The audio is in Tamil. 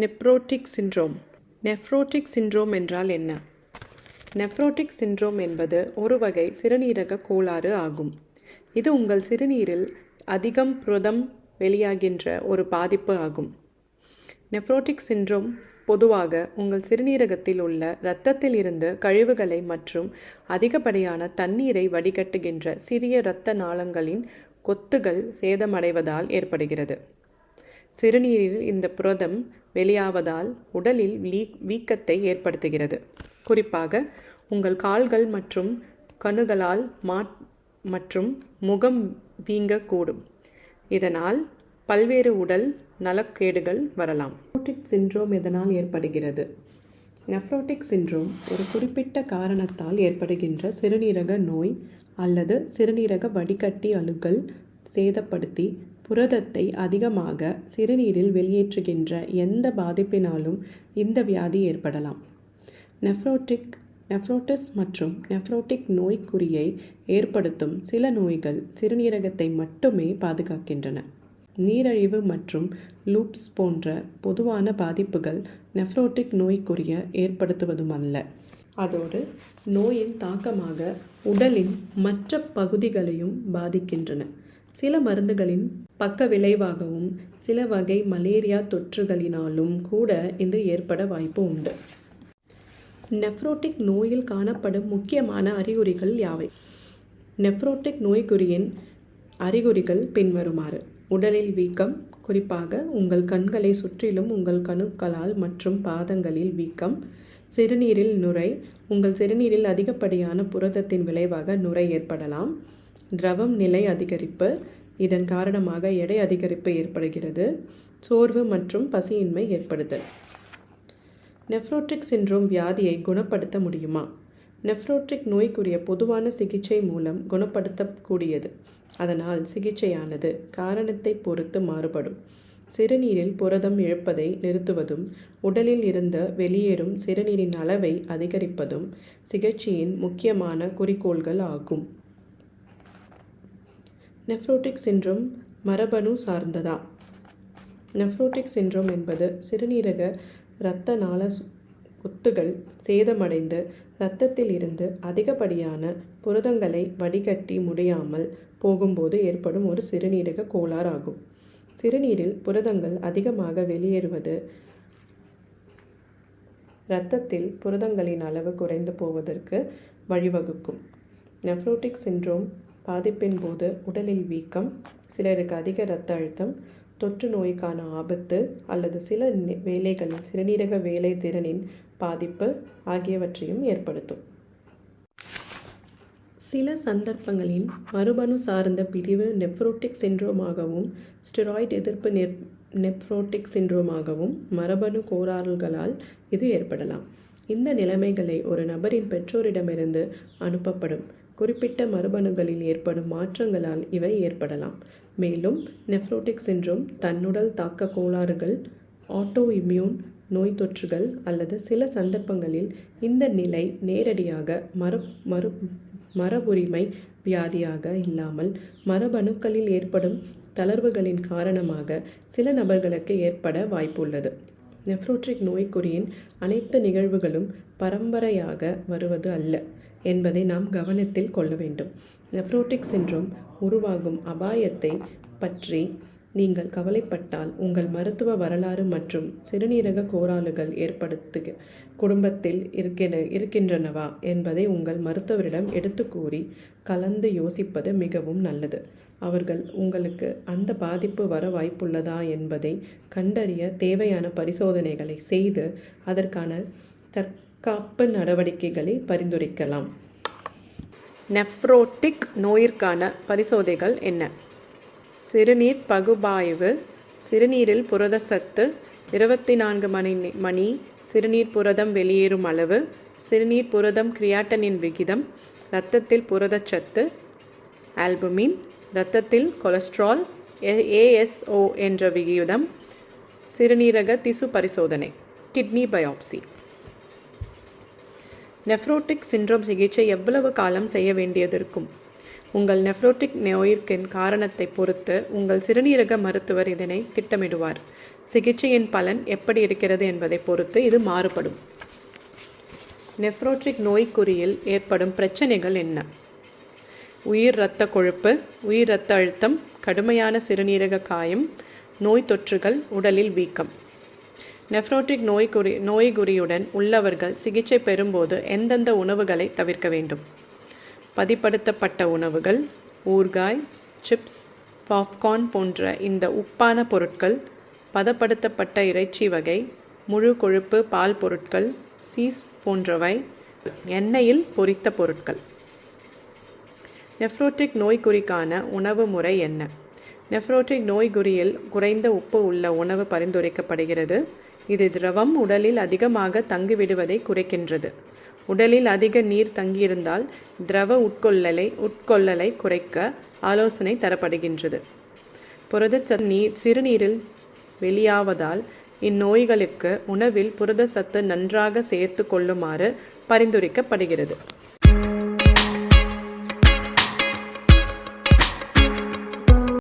நெப்ரோட்டிக் சிண்ட்ரோம். நெஃப்ரோட்டிக் சிண்ட்ரோம் என்றால் என்ன? நெஃப்ரோட்டிக் சிண்ட்ரோம் என்பது ஒரு வகை சிறுநீரக கோளாறு ஆகும். இது உங்கள் சிறுநீரில் அதிகம் புரதம் வெளியாகின்ற ஒரு பாதிப்பு ஆகும். நெஃப்ரோட்டிக் சிண்ட்ரோம் பொதுவாக உங்கள் சிறுநீரகத்தில் உள்ள இரத்தத்தில் இருந்து கழிவுகளை மற்றும் அதிகப்படியான தண்ணீரை வடிகட்டுகின்ற சிறிய இரத்த நாளங்களின் கொத்துகள் சேதமடைவதால் ஏற்படுகிறது. சிறுநீரில் இந்த புரதம் வெளியாவதால் உடலில் வீ வீக்கத்தை ஏற்படுத்துகிறது. குறிப்பாக உங்கள் கால்கள் மற்றும் கணுகளால் மா மற்றும் முகம் வீங்கக்கூடும். இதனால் பல்வேறு உடல் நலக்கேடுகள் வரலாம். நெஃப்ரோட்டிக் சிண்ட்ரோம் எதனால் ஏற்படுகிறது? நெஃப்ரோட்டிக் சிண்ட்ரோம் ஒரு குறிப்பிட்ட காரணத்தால் ஏற்படுகின்ற சிறுநீரக நோய் அல்லது சிறுநீரக வடிகட்டி அழுகல் சேதப்படுத்தி புரதத்தை அதிகமாக சிறுநீரில் வெளியேற்றுகின்ற எந்த பாதிப்பினாலும் இந்த வியாதி ஏற்படலாம். நெஃப்ரோட்டிக் நெஃப்ரோட்டிஸ் மற்றும் நெஃப்ரோட்டிக் நோய்க்குறியை ஏற்படுத்தும் சில நோய்கள் சிறுநீரகத்தை மட்டுமே பாதுகாக்கின்றன. நீரழிவு மற்றும் லூப்ஸ் போன்ற பொதுவான பாதிப்புகள் நெஃப்ரோட்டிக் நோய்க்குரிய ஏற்படுத்துவதுமல்ல. அதோடு நோயின் தாக்கமாக உடலின் மற்ற பகுதிகளையும் பாதிக்கின்றன. சில மருந்துகளின் பக்க விளைவாகவும் சில வகை மலேரியா தொற்றுகளினாலும் கூட இது ஏற்பட வாய்ப்பு உண்டு. நெஃப்ரோட்டிக் நோயில் காணப்படும் முக்கியமான அறிகுறிகள் யாவை? நெஃப்ரோட்டிக் நோய்க்குறியின் அறிகுறிகள் பின்வருமாறு. உடலில் வீக்கம் குறிப்பாக உங்கள் கண்களை சுற்றிலும் உங்கள் கணுக்களால் மற்றும் பாதங்களில் வீக்கம் சிறுநீரில் நுரை உங்கள் சிறுநீரில் அதிகப்படியான புரதத்தின் விளைவாக நுரை ஏற்படலாம். திரவம் நிலை அதிகரிப்பு. இதன் காரணமாக எடை அதிகரிப்பு ஏற்படுகிறது. சோர்வு மற்றும் பசியின்மை ஏற்படுதல். நெஃப்ரோட்ரிக் சிண்ட்ரோம் வியாதியை குணப்படுத்த முடியுமா? நெஃப்ரோட்ரிக் நோய்க்குரிய பொதுவான சிகிச்சை மூலம் குணப்படுத்தக்கூடியது. அதனால் சிகிச்சையானது காரணத்தை பொறுத்து மாறுபடும். சிறுநீரில் புரதம் இழப்பதை நிறுத்துவதும் உடலில் இருந்து வெளியேறும் சிறுநீரின் அளவை அதிகரிப்பதும் சிகிச்சையின் முக்கியமான குறிக்கோள்கள் ஆகும். நெஃப்ரோட்டிக் சிண்ட்ரோம் மரபணு சார்ந்ததா? நெஃப்ரோட்டிக் சிண்ட்ரோம் என்பது சிறுநீரக இரத்த நாள கொத்துகள் சேதமடைந்து இரத்தத்தில் இருந்து அதிகப்படியான புரதங்களை வடிகட்டி முடியாமல் போகும்போது ஏற்படும் ஒரு சிறுநீரக கோளாறு ஆகும். சிறுநீரில் புரதங்கள் அதிகமாக வெளியேறுவது இரத்தத்தில் புரதங்களின் அளவு குறைந்து போவதற்கு வழிவகுக்கும். நெஃப்ரோட்டிக் சிண்ட்ரோம் பாதிப்பின் போது உடலில் வீக்கம் சிலருக்கு அதிக இரத்த அழுத்தம் தொற்று நோய்க்கான ஆபத்து அல்லது சில வேலைகளில் சிறுநீரக வேலை திறனின் பாதிப்பு ஆகியவற்றையும் ஏற்படுத்தும். சில சந்தர்ப்பங்களில் மரபணு சார்ந்த பிரிவு நெப்ரோட்டிக் சின்ரோமாகவும் ஸ்டெராய்ட் எதிர்ப்பு நெப் நெப்ரோட்டிக் சின்ரோமாகவும் மரபணு கோளாறுகளால் இது ஏற்படலாம். இந்த நிலைமைகளை ஒரு நபரின் பெற்றோரிடமிருந்து அனுப்பப்படும். குறிப்பிட்ட மரபணுகளில் ஏற்படும் மாற்றங்களால் இவை ஏற்படலாம். மேலும் நெஃப்ரோட்டிக் சிண்ட்ரோம் தன்னுடல் தாக்க கோளாறுகள் ஆட்டோ இம்யூன் நோய் தொற்றுகள் அல்லது சில சந்தர்ப்பங்களில் இந்த நிலை நேரடியாக மர மறு மரபுரிமை வியாதியாக இல்லாமல் மரபணுக்களில் ஏற்படும் தளர்வுகளின் காரணமாக சில நபர்களுக்கு ஏற்பட வாய்ப்புள்ளது. நெஃப்ரோட்ரிக் நோய்க்குறியின் அனைத்து நிகழ்வுகளும் பரம்பரையாக வருவது அல்ல. என்பதை நாம் கவனத்தில் கொள்ள வேண்டும். நெஃப்ரோட்டிக் சின்ரோம் உருவாகும் அபாயத்தை பற்றி நீங்கள் கவலைப்பட்டால் உங்கள் மருத்துவ வரலாறு மற்றும் சிறுநீரக கோளாறுகள் ஏற்படுத்து குடும்பத்தில் இருக்கிற இருக்கின்றனவா என்பதை உங்கள் மருத்துவரிடம் எடுத்து கூறி கலந்து யோசிப்பது மிகவும் நல்லது. அவர்கள் உங்களுக்கு அந்த பாதிப்பு வர வாய்ப்புள்ளதா என்பதை கண்டறிய தேவையான பரிசோதனைகளை செய்து அதற்கான தற்காப்பு நடவடிக்கைகளை பரிந்துரைக்கலாம். நெஃப்ரோட்டிக் நோயிற்கான பரிசோதைகள் என்ன? சிறுநீர் பகுப்பாய்வு சிறுநீரில் புரத சத்து இருபத்தி நான்கு மணி மணி சிறுநீர் புரதம் வெளியேறும் அளவு சிறுநீர் புரதம் கிரியாட்டனின் விகிதம் இரத்தத்தில் புரதச்சத்து ஆல்புமின் இரத்தத்தில் கொலஸ்ட்ரால் ஏஎஸ்ஓ என்ற விகிதம் சிறுநீரக திசு பரிசோதனை கிட்னி பயோப்சி. நெஃப்ரோட்டிக் சிண்ட்ரோம் சிகிச்சை எவ்வளவு காலம் செய்ய வேண்டியது இருக்கும் உங்கள் நெஃப்ரோட்டிக் நோயிற்கின் காரணத்தை பொறுத்து உங்கள் சிறுநீரக மருத்துவர் இதனை திட்டமிடுவார். சிகிச்சையின் பலன் எப்படி இருக்கிறது என்பதை பொறுத்து இது மாறுபடும். நெஃப்ரோட்ரிக் நோய்க்குறியில் ஏற்படும் பிரச்சனைகள் என்ன? உயிர் இரத்த கொழுப்பு உயிர் இரத்த அழுத்தம் கடுமையான சிறுநீரக காயம் நோய் தொற்றுகள் உடலில் வீக்கம். நெஃப்ரோட்டிக் நோய்க்குறி நோய்குறியுடன் உள்ளவர்கள் சிகிச்சை பெறும்போது எந்தெந்த உணவுகளை தவிர்க்க வேண்டும்? பதிப்படுத்தப்பட்ட உணவுகள் ஊறுகாய் சிப்ஸ் பாப்கார்ன் போன்ற இந்த உப்பான பொருட்கள் பதப்படுத்தப்பட்ட இறைச்சி வகை முழு கொழுப்பு பால் பொருட்கள் சீஸ் போன்றவை எண்ணெயில் பொரித்த பொருட்கள். நெஃப்ரோட்டிக் நோய்க்குறிக்கான உணவு முறை என்ன? நெஃப்ரோட்டிக் நோய்குறியில் குறைந்த உப்பு உள்ள உணவு பரிந்துரைக்கப்படுகிறது. இது திரவம் உடலில் அதிகமாக தங்கிவிடுவதை குறைக்கின்றது. உடலில் அதிக நீர் தங்கியிருந்தால் திரவ உட்கொள்ளலை உட்கொள்ளலை குறைக்க ஆலோசனை தரப்படுகின்றது. புரதச்சத்து நீர் சிறுநீரில் வெளியாவதால் இந்நோய்களுக்கு உணவில் புரதச்சத்து நன்றாக சேர்த்து கொள்ளுமாறு பரிந்துரைக்கப்படுகிறது.